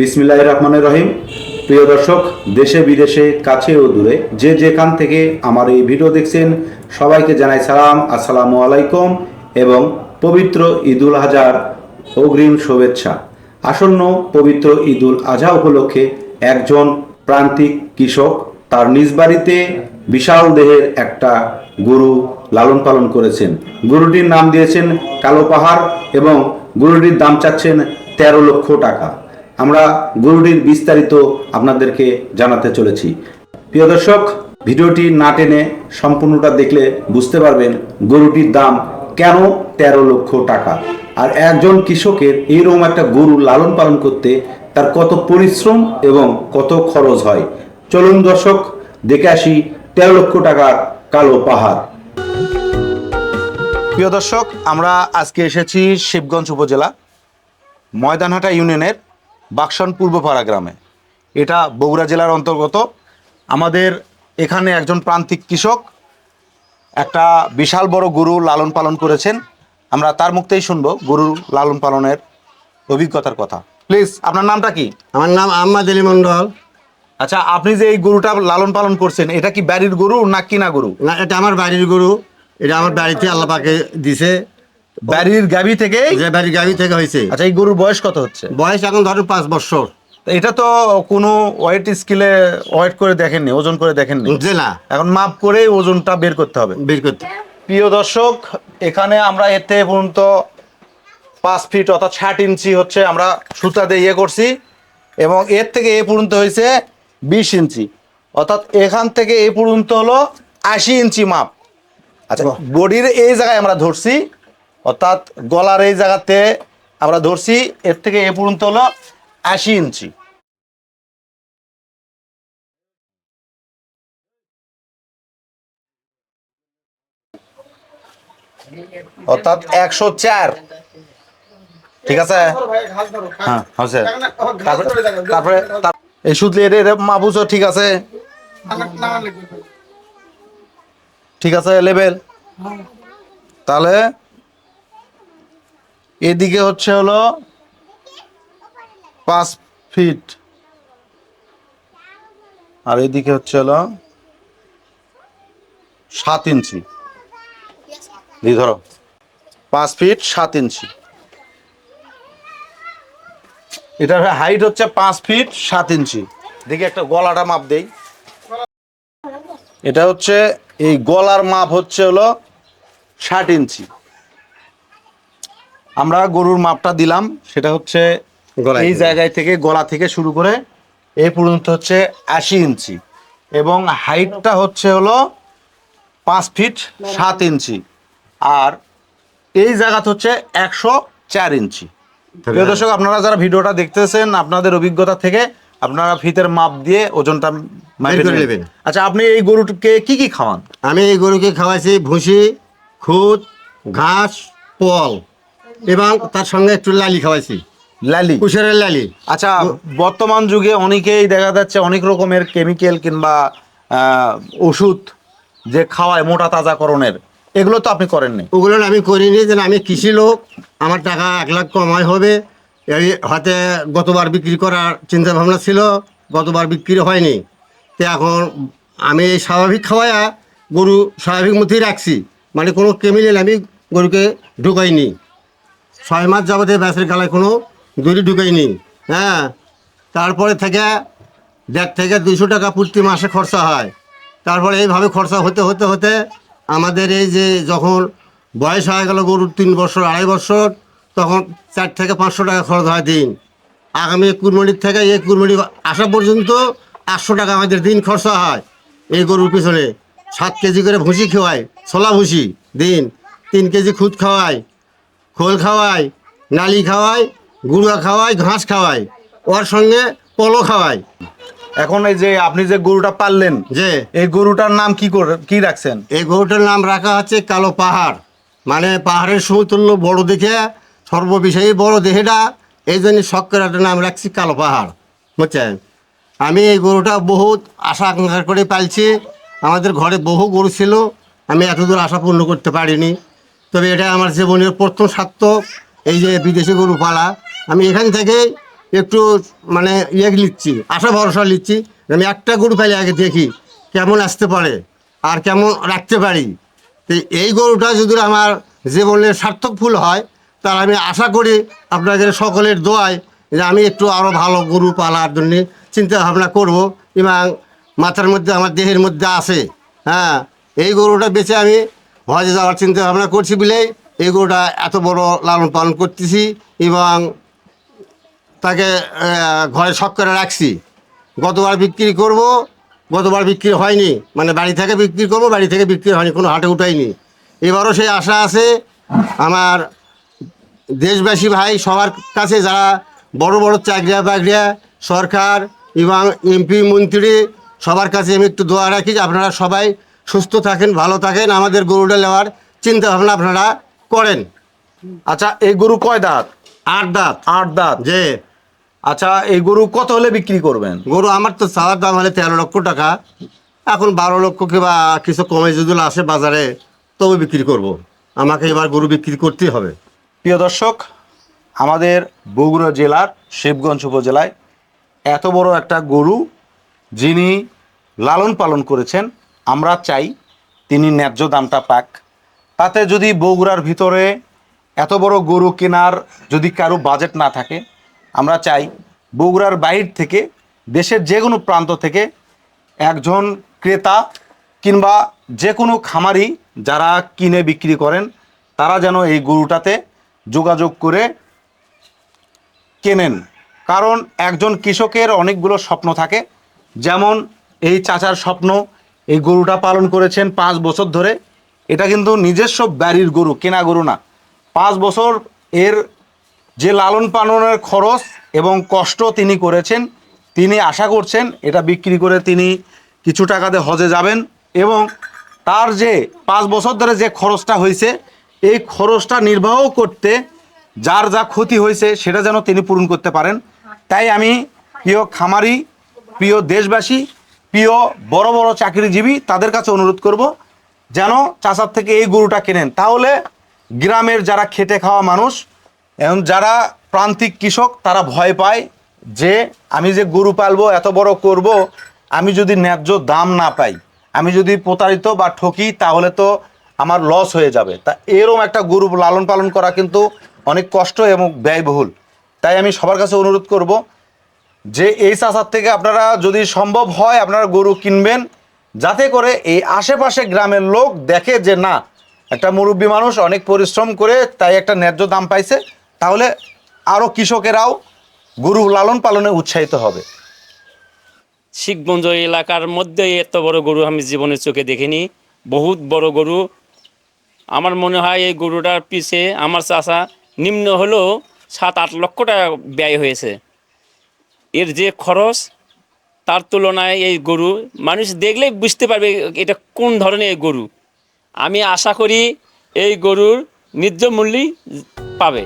বিসমিল্লাহ রহমানের রহিম। প্রিয় দর্শক, দেশে, বিদেশে, কাছে ও দূরে যে যেখান থেকে আমার এই ভিডিও দেখছেন, সবাইকে জানাই সালাম, আসসালামু আলাইকুম এবং পবিত্র ঈদুল আজহার অগ্রিম শুভেচ্ছা। আসন্ন পবিত্র ঈদুল আজহা উপলক্ষে একজন প্রান্তিক কৃষক তার নিজ বাড়িতে বিশাল দেহের একটা গরু লালন পালন করেছেন। গরুটির নাম দিয়েছেন কালো পাহাড় এবং গরুটির দাম চাচ্ছেন তেরো লক্ষ টাকা। আমরা গরুটির বিস্তারিত আপনাদেরকে জানাতে চলেছি। প্রিয় দর্শক, ভিডিওটি না টেনে সম্পূর্ণটা দেখলে বুঝতে পারবেন গরুটির দাম কেন তেরো লক্ষ টাকা। আর একজন কৃষকের এইরকম একটা গরু লালন পালন করতে তার কত পরিশ্রম এবং কত খরচ হয়। চলুন দর্শক, দেখে আসি তেরো লক্ষ টাকার কালো পাহাড়। প্রিয় দর্শক, আমরা আজকে এসেছি শিবগঞ্জ উপজেলা, ময়দানহাটা ইউনিয়নের বাক্সন পূর্বপাড়া গ্রামে। এটা বগুড়া জেলার অন্তর্গত। আমাদের এখানে একজন প্রান্তিক কৃষক একটা বিশাল বড় গরু লালন পালন করেছেন। আমরা তার মুক্তেই শুনব গরু লালন পালনের অভিজ্ঞতার কথা। প্লিজ আপনার নামটা কি? আমার নাম আহমদ আলী মন্ডল আচ্ছা আপনি যে এই গরুটা লালন পালন করছেন এটা কি বাড়ির গরু না কিনা গরু? না এটা আমার বাড়ির গরু। এটা আমার বাড়িতে আল্লাহ পাকে দিছে। বাড়ির গাভী থেকে? যে বাড়ির গাড়ি থেকে হয়েছে। আচ্ছা এই গরুর বয়স কত হচ্ছে? বয়স এখন ধরো পাঁচ বছর। এটা তো কোনো ওয়েট স্কেলে ওয়েট করে দেখেননি ওজন করে দেখেননি। যে না। এখন মাপ করে ওজনটা বের করতে হবে। বের করতে প্রিয় দর্শক এখানে আমরা থেকে পর্যন্ত পাঁচ ফিট অর্থাৎ ষাট ইঞ্চি হচ্ছে আমরা সুতা দিয়ে ইয়ে করছি এবং এর থেকে এ পর্যন্ত হয়েছে বিশ ইঞ্চি। অর্থাৎ এখান থেকে এ পর্যন্ত হলো আশি ইঞ্চি মাপ। আচ্ছা বডির এই জায়গায় আমরা ধরছি। অর্থাৎ গলার এই জায়গাতে আমরা ধরছি, এর থেকে এ পর্যন্ত হলো আশি ইঞ্চি। অর্থাৎ একশো চার। ঠিক আছে? হ্যাঁ হচ্ছে তারপরে তারপরে তার- এই এর এর ঠিক আছে? ঠিক আছে, লেভেল? তাহলে এদিকে হচ্ছে হলো পাঁচ ফিট। আর এদিকে হচ্ছে হলো সাত ইঞ্চি। ধরো। পাঁচ ফিট, সাত ইঞ্চি। এটার হাইট হচ্ছে পাঁচ ফিট, সাত ইঞ্চি। দেখি একটা গলাটা মাপ দেই। এটা হচ্ছে, এই গলার মাপ হচ্ছে হলো ষাট ইঞ্চি। আমরা গরুর মাপটা দিলাম সেটা হচ্ছে এই জায়গায় থেকে গলা থেকে শুরু করে এই পর্যন্ত হচ্ছে আশি ইঞ্চি। এবং হাইটটা হচ্ছে হলো পাঁচ ফিট সাত ইঞ্চি। আর এই জায়গাতে হচ্ছে একশো চার ইঞ্চি। প্রিয় দর্শক আপনারা যারা ভিডিওটা দেখতেছেন আপনাদের অভিজ্ঞতা থেকে আপনারা ফিতের মাপ দিয়ে ওজনটা। নেবেন। আচ্ছা আপনি এই গরুকে কি কি খাওয়ান? আমি এই গরুকে খাওয়াইছি ভুসি খুদ ঘাস পল। এবং তার সঙ্গে একটু লালি খাওয়াইছি। লালি? কুশের লালি। আচ্ছা বর্তমান যুগে অনেকেই দেখা যাচ্ছে অনেক রকমের কেমিক্যাল কিংবা ওষুধ যে খাওয়ায় মোটা তাজাকরণের এগুলো তো আপনি করেননি? ওগুলো আমি করিনি যে আমি কৃষি লোক আমার টাকা এক লাখ কমায় হবে। এই হাতে গতবার বিক্রি করার চিন্তা ভাবনা ছিল গতবার বিক্রি হয়নি। তো এখন আমি এই স্বাভাবিক খাওয়ায়া গরু স্বাভাবিক মতোই রাখছি। মানে কোনো কেমিক্যাল আমি গরুকে ঢুকাইনি। ছয় মাস যাবতে ব্যাসের গালায় কোনো দড়ি ঢুকাইনি হ্যাঁ তারপরে থেকে দেড় থেকে দুশো টাকা প্রতি মাসে খরচা হয়। তারপরে এইভাবে খরচা হতে হতে হতে আমাদের এই যে যখন বয়স হয়ে গেল গরুর তিন বছর, আড়াই বছর, তখন চার থেকে পাঁচশো টাকা খরচ হয় দিন। আগামী কুরবানির থেকে এই কুরবানি আসা পর্যন্ত আটশো টাকা আমাদের দিন খরচা হয় এই গরুর পিছনে। সাত কেজি করে ভুসি খাওয়াই ছোলা ভুসি দিন। তিন কেজি খুদ খাওয়াই খোল খাওয়াই নালি খাওয়াই গুঁড়া খাওয়াই ঘাস খাওয়াই ওর সঙ্গে পলো খাওয়াই। এখন এই যে আপনি যে গরুটা পাললেন যে এই গরুটার নাম কি করে কি রাখছেন? এই গরুটার নাম রাখা হচ্ছে কালো পাহাড়। মানে পাহাড়ের সমতুল্য বড় দেখে সর্ববিষয়ী বড় দেহেটা এই জন্য শক্করাটার নাম রাখছি কালো পাহাড়। বুঝছেন? আমি এই গরুটা বহুত আশা আকাঙ্ক্ষা করে পালছি। আমাদের ঘরে বহু গরু ছিল আমি এতদূর আশা পূর্ণ করতে পারিনি। তবে এটা আমার জীবনের প্রথম সার্থক এই যে বিদেশি গরু পালা। আমি এখান থেকেই একটু মানে ইয়ে লিখছি, আশা ভরসা লিখছি আমি একটা গরু পাইলে আগে দেখি কেমন আসতে পারে আর কেমন রাখতে পারি। তো এই গরুটা যদি আমার জীবনের সার্থক ফুল হয়, তাহলে আমি আশা করি আপনাদের সকলের দোয়ায় যে আমি একটু আরও ভালো গরু পালার জন্য চিন্তা ভাবনা করব এবং মাথার মধ্যে, আমার দেহের মধ্যে আছে। হ্যাঁ এই গরুটা বেচে আমি হজে যাওয়ার চিন্তা ভাবনা করছি বলেই এই গরুটা এত বড় লালন পালন করতেছি এবং তাকে ঘরে শখ করে রাখছি। গতবার বিক্রি করব, গতবার বিক্রি হয়নি। মানে বাড়ি থেকে বিক্রি করব, বাড়ি থেকে বিক্রি হয়নি, কোনো হাটে উঠাইনি। এবারও সেই আশা আছে। আমার দেশবাসী ভাই, সবার কাছে যারা বড় বড় চাকরিয়া বাকরিয়া, সরকার এবং এমপি মন্ত্রী, সবার কাছে আমি একটু দোয়া রাখি যে আপনারা সবাই সুস্থ থাকেন ভালো থাকেন আমাদের গরুটা নেওয়ার চিন্তা ভাবনা আপনারা করেন। আচ্ছা এই গরু কয় দাঁত? আট দাঁত। আট দাঁত। যে আচ্ছা এই গরু কত হলে বিক্রি করবেন? গরু আমার তো চাওয়ার দাম হলে তেরো লক্ষ টাকা। এখন বারো লক্ষ কিংবা কিছু কমে যদি আসে বাজারে তবে বিক্রি করব। আমাকে এবার গরু বিক্রি করতেই হবে। প্রিয় দর্শক আমাদের বগুড়া জেলার শিবগঞ্জ উপজেলায় এত বড় একটা গরু যিনি লালন পালন করেছেন আমরা চাই তিনি ন্যায্য দামটা পাক। তাতে যদি বগুড়ার ভিতরে এত বড় গরু কেনার যদি কারও বাজেট না থাকে, আমরা চাই বগুড়ার বাইর থেকে, দেশের যে কোনো প্রান্ত থেকে একজন ক্রেতা কিংবা যে কোনো খামারি যারা কিনে বিক্রি করেন, তারা যেন এই গরুটাতে যোগাযোগ করে কেনেন। কারণ একজন কৃষকের অনেকগুলো স্বপ্ন থাকে। যেমন এই চাচার স্বপ্ন এই গরুটা পালন করেছেন পাঁচ বছর ধরে। এটা কিন্তু নিজস্ব বাড়ির গরু, কেনা গরু না। পাঁচ বছর এর যে লালন পালনের খরচ এবং কষ্ট তিনি করেছেন, তিনি আশা করছেন এটা বিক্রি করে তিনি কিছু টাকাতে হজে যাবেন এবং তার যে পাঁচ বছর ধরে যে খরচটা হয়েছে, এই খরচটা নির্বাহ করতে যার যা ক্ষতি হয়েছে সেটা যেন তিনি পূরণ করতে পারেন। তাই আমি প্রিয় খামারি, প্রিয় দেশবাসী প্রিয়, বড় বড় চাকরিজীবী তাদের কাছে অনুরোধ করব, যেন চাষার থেকে এই গরুটা কেনেন। তাহলে গ্রামের যারা খেটে খাওয়া মানুষ, এবং যারা প্রান্তিক কৃষক, তারা ভয় পায় যে আমি যে গরু পালবো, এত বড় করব, আমি যদি ন্যায্য দাম না পাই, আমি যদি প্রতারিত বা ঠকি, তাহলে তো আমার লস হয়ে যাবে। তা এরম একটা গরু লালন পালন করা কিন্তু অনেক কষ্ট এবং ব্যয়বহুল। তাই আমি সবার কাছে অনুরোধ করব যে এই চাষার থেকে আপনারা যদি সম্ভব হয় আপনারা গরু কিনবেন, যাতে করে এই আশেপাশে গ্রামের লোক দেখে যে না, একটা মুরব্বী মানুষ অনেক পরিশ্রম করে তাই একটা ন্যায্য দাম পাইছে, তাহলে আরও কৃষকেরাও গরু লালন পালনে উৎসাহিত হবে। শিখগঞ্জ এলাকার মধ্যে এত বড় গরু আমি জীবনের চোখে দেখিনি, বহুত বড় গরু। আমার মনে হয় এই গরুটার পিছে আমার চাষা নিম্ন হলেও সাত আট লক্ষ টাকা ব্যয় হয়েছে। এর যে খরচ, তার তুলনায় এই গরু, মানুষ দেখলেই বুঝতে পারবে এটা কোন ধরনের এই গরু। আমি আশা করি এই গরুর ন্যায্য মূল্যই পাবে।